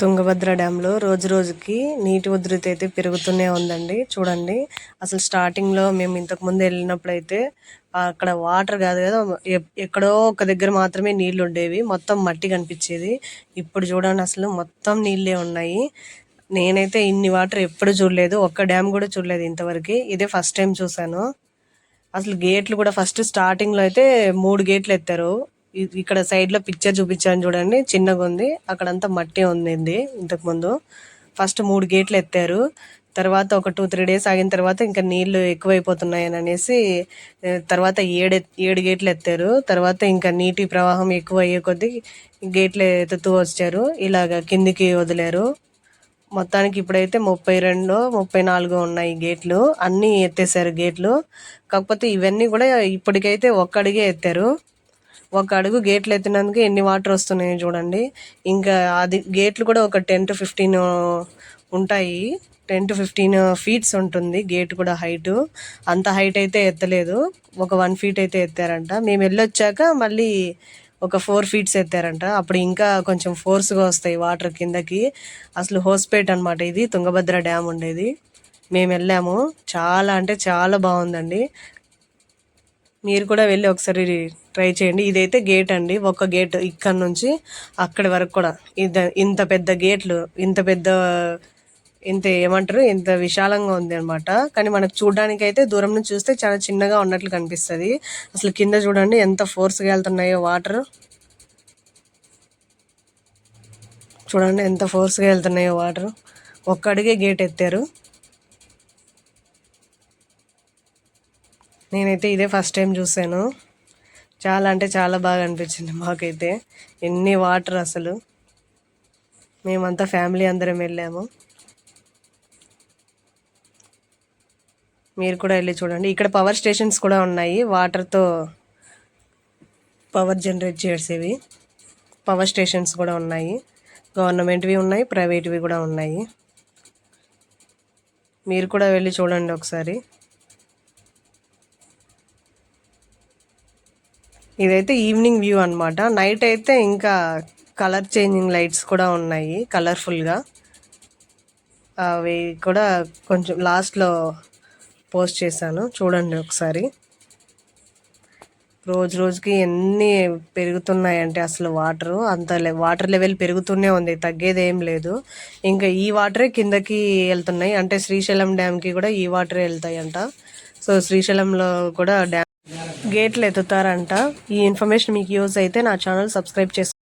తుంగభద్ర డ్యాంలో రోజు రోజుకి నీటి ఉధృతి అయితే పెరుగుతూనే ఉందండి. చూడండి అసలు స్టార్టింగ్లో మేము ఇంతకు ముందు వెళ్ళినప్పుడు అయితే అక్కడ వాటర్ కాదు కదా ఎక్కడో ఒక దగ్గర మాత్రమే నీళ్ళు ఉండేవి మొత్తం మట్టి కనిపించేది. ఇప్పుడు చూడండి అసలు మొత్తం నీళ్ళే ఉన్నాయి. నేనైతే ఇన్ని వాటర్ ఎప్పుడు చూడలేదు ఒక్క డ్యామ్ కూడా చూడలేదు ఇంతవరకు. ఇదే ఫస్ట్ టైం చూశాను. అసలు గేట్లు కూడా ఫస్ట్ స్టార్టింగ్లో అయితే మూడు గేట్లు ఎత్తారు. ఇక్కడ సైడ్లో పిక్చర్ చూపించాను చూడండి. చిన్నగా ఉంది. అక్కడంతా మట్టి ఉంది ఇంతకు ముందు. ఫస్ట్ మూడు గేట్లు ఎత్తారు. తర్వాత ఒక టూ త్రీ డేస్ ఆగిన తర్వాత ఇంకా నీళ్ళు ఎక్కువైపోతున్నాయని అనేసి తర్వాత ఏడు ఏడు గేట్లు ఎత్తారు. తర్వాత ఇంకా నీటి ప్రవాహం ఎక్కువ అయ్యే కొద్దీ గేట్లు ఎత్తుతూ వచ్చారు. ఇలాగ కిందికి వదిలారు. మొత్తానికి ఇప్పుడైతే ముప్పై రెండు ముప్పై నాలుగు ఉన్నాయి గేట్లు. అన్నీ ఎత్తేసారు గేట్లు. కాకపోతే ఇవన్నీ కూడా ఇప్పటికైతే ఒక్కడిగే ఎత్తారు. ఒక అడుగు గేట్లు ఎత్తినందుకు ఎన్ని వాటర్ వస్తున్నాయో చూడండి. ఇంకా అది గేట్లు కూడా ఒక టెన్ టు ఫిఫ్టీన్ ఉంటాయి. టెన్ టు ఫిఫ్టీన్ ఫీట్స్ ఉంటుంది గేట్ కూడా హైట్ అంత హైట్ అయితే ఎత్తలేదు. ఒక వన్ ఫీట్ అయితే ఎత్తారంట. మేము వెళ్ళొచ్చాక మళ్ళీ ఒక ఫోర్ ఫీట్స్ ఎత్తారంట. అప్పుడు ఇంకా కొంచెం ఫోర్స్గా వస్తాయి వాటర్ కిందకి. అసలు హోస్పేట్ అన్నమాట ఇది. తుంగభద్ర డ్యామ్ ఉండేది. మేము వెళ్ళాము. చాలా అంటే చాలా బాగుందండి. మీరు కూడా వెళ్ళి ఒకసారి ట్రై చేయండి. ఇదైతే గేట్ అండి. ఒక గేట్ ఇక్కడ నుంచి అక్కడి వరకు కూడా. ఇంత ఇంత పెద్ద గేట్లు ఇంత పెద్ద ఇంత ఏమంటారు? ఇంత విశాలంగా ఉంది అనమాట కానీ మనకు చూడడానికి అయితే దూరం నుంచి చూస్తే చాలా చిన్నగా ఉన్నట్లు కనిపిస్తుంది. అసలు కింద చూడండి ఎంత ఫోర్స్గా వెళ్తున్నాయో వాటర్. చూడండి ఎంత ఫోర్స్గా వెళ్తున్నాయో వాటర్. ఒక్క అడిగే గేట్ ఎత్తారు. నేనైతే ఇదే ఫస్ట్ టైం చూసాను చాలా అంటే చాలా బాగా అనిపించింది మాకైతే. ఎన్ని వాటర్ అసలు. మేమంతా ఫ్యామిలీ అందరం వెళ్ళాము. మీరు కూడా వెళ్ళి చూడండి. ఇక్కడ పవర్ స్టేషన్స్ కూడా ఉన్నాయి. వాటర్తో పవర్ జనరేట్ చేసేవి. పవర్ స్టేషన్స్ కూడా ఉన్నాయి. గవర్నమెంట్వి ఉన్నాయి ప్రైవేట్వి కూడా ఉన్నాయి. మీరు కూడా వెళ్ళి చూడండి ఒకసారి. ఇదైతే ఈవినింగ్ వ్యూ అనమాట నైట్ అయితే ఇంకా కలర్ చేంజింగ్ లైట్స్ కూడా ఉన్నాయి కలర్ఫుల్గా అవి కూడా కొంచెం లాస్ట్లో పోస్ట్ చేశాను చూడండి ఒకసారి. రోజు రోజుకి ఎన్ని పెరుగుతున్నాయంటే అసలు వాటర్ అంత వాటర్ లెవెల్ పెరుగుతూనే ఉంది తగ్గేది ఏం లేదు. ఇంకా ఈ వాటరే కిందకి వెళ్తున్నాయి అంటే శ్రీశైలం డ్యామ్కి కూడా ఈ వాటరే వెళ్తాయంట. సో శ్రీశైలంలో కూడా డ్యామ్ గేట్లు ఎత్తుతారంట. ఈ ఇన్ఫర్మేషన్ మీకు యూజ్ అయితే నా ఛానల్ సబ్స్క్రైబ్ చేసుకోండి.